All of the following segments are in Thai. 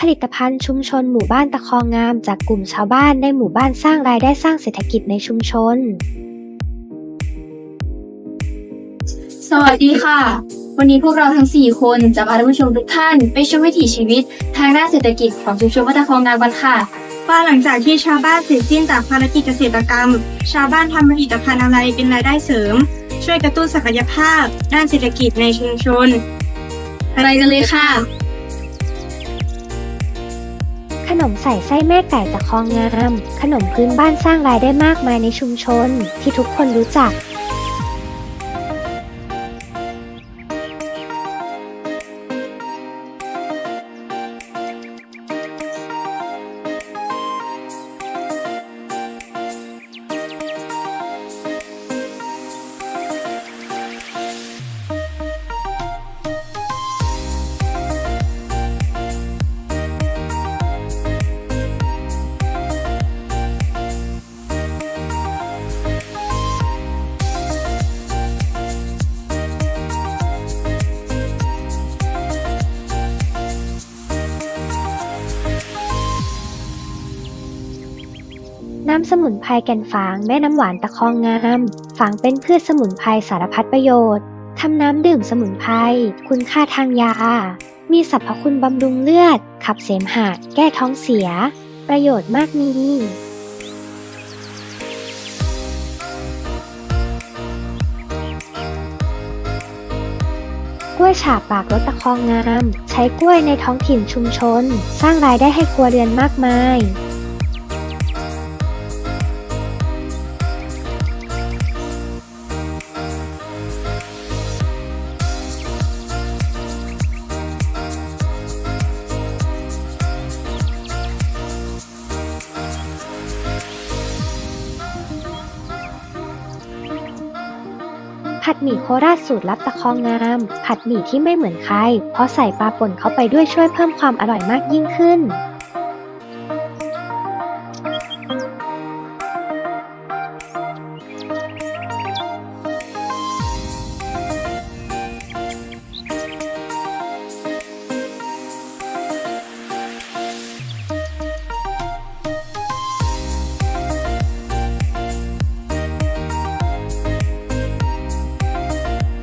ผลิตภัณฑ์ชุมชนหมู่บ้านตะคองงามจากกลุ่มชาวบ้านในหมู่บ้านสร้างรายได้สร้างเศรษฐกิจในชุมชน สวัสดีค่ะ วันนี้พวกเราทั้ง 4 คนจะพาท่านผู้ชมทุกท่าน ไปชมวิถีชีวิต ทางด้านเศรษฐกิจของชุมชนวัดตะคองงามกันค่ะว่าหลังจากที่ชาวบ้านเสร็จสิ้นจากภารกิจเกษตรกรรม ชาวบ้านทำผลิตภัณฑ์อะไรเป็นรายได้เสริม ช่วยกระตุ้นศักยภาพ ด้านเศรษฐกิจในชุมชน ไปกันเลยค่ะ ขนมใส่ไส้แม่ไก่ตะคองงาม ขนมพื้นบ้านสร้างรายได้มากมายในชุมชน ที่ทุกคนรู้จัก น้ำสมุนไพรแก่นฝางแม่น้ำหวานตะคองงาม ฝางเป็นพืชสมุนไพรสารพัดประโยชน์ ทำน้ำดื่มสมุนไพรคุณค่าทางยา มีสรรพคุณบำรุงเลือด ขับเสมหะ แก้ท้องเสีย ประโยชน์มากมีกล้วยฉาบปากรถตะคองงาม ใช้กล้วยในท้องถิ่นชุมชน สร้างรายได้ให้ครัวเรือนมากมาย ผัดหมี่โคราชสูตรลับตะคองงาม ผัดหมี่ที่ไม่เหมือนใคร เพราะใส่ปลาป่นเข้าไปด้วยช่วยเพิ่มความอร่อยมากยิ่งขึ้นม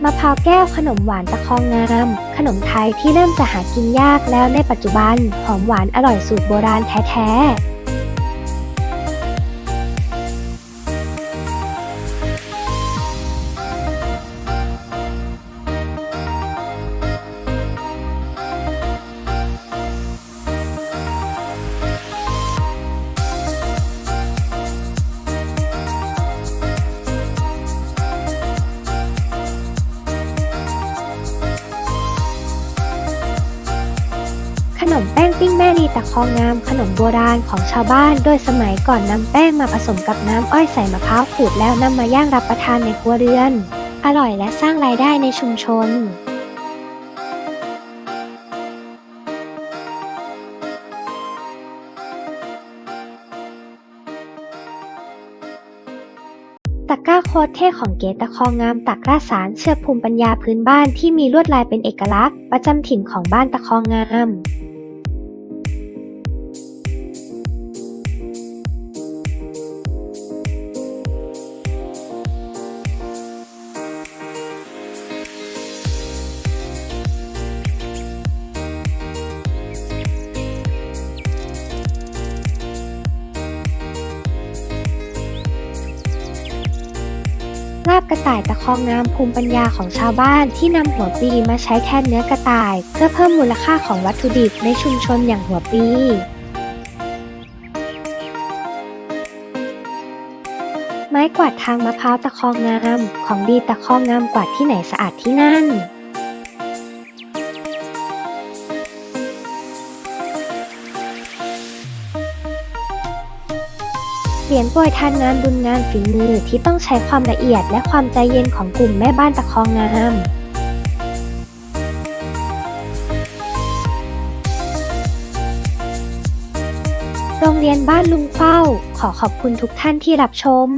ะพร้าวแก้วขนมหวานตะคองงามขนมไทยที่เริ่มจะหากินยากแล้วในปัจจุบัน หอมหวานอร่อยสูตรโบราณแท้ๆ มแป้งปิ้งแม่นีตะคองงามขนมโบราณของชาวบ้าน โดยสมัยก่อนนำแป้งมาผสมกับน้ำอ้อยใส่มะพร้าวขูดแล้วนำมาย่างรับประทานในครัวเรือน อร่อยและสร้างรายได้ในชุมชนตะกร้าโคตรเท่ของเก๋ตะคองงามตักราสารเชื่อภูมิปัญญาพื้นบ้านที่มีลวดลายเป็นเอกลักษณ์ ประจำถิ่นของบ้านตะคองงาม ลาบกระต่ายตะคองงามภูมิปัญญาของชาวบ้านที่นำหัวปีมาใช้แทนเนื้อกระต่าย เพื่อเพิ่มมูลค่าของวัตถุดิบในชุมชนอย่างหัวปีไม้กวาดทางมะพร้าวตะคองงาม ของดีตะคองงามกวาดที่ไหนสะอาดที่นั่น เหรียญโปรยทานงานบุญงานฝีมือที่ต้องใช้ความละเอียดและความใจเย็นของกลุ่มแม่บ้านตะคองงามโรงเรียนบ้านลุงเป้า ขอขอบคุณทุกท่านที่รับชม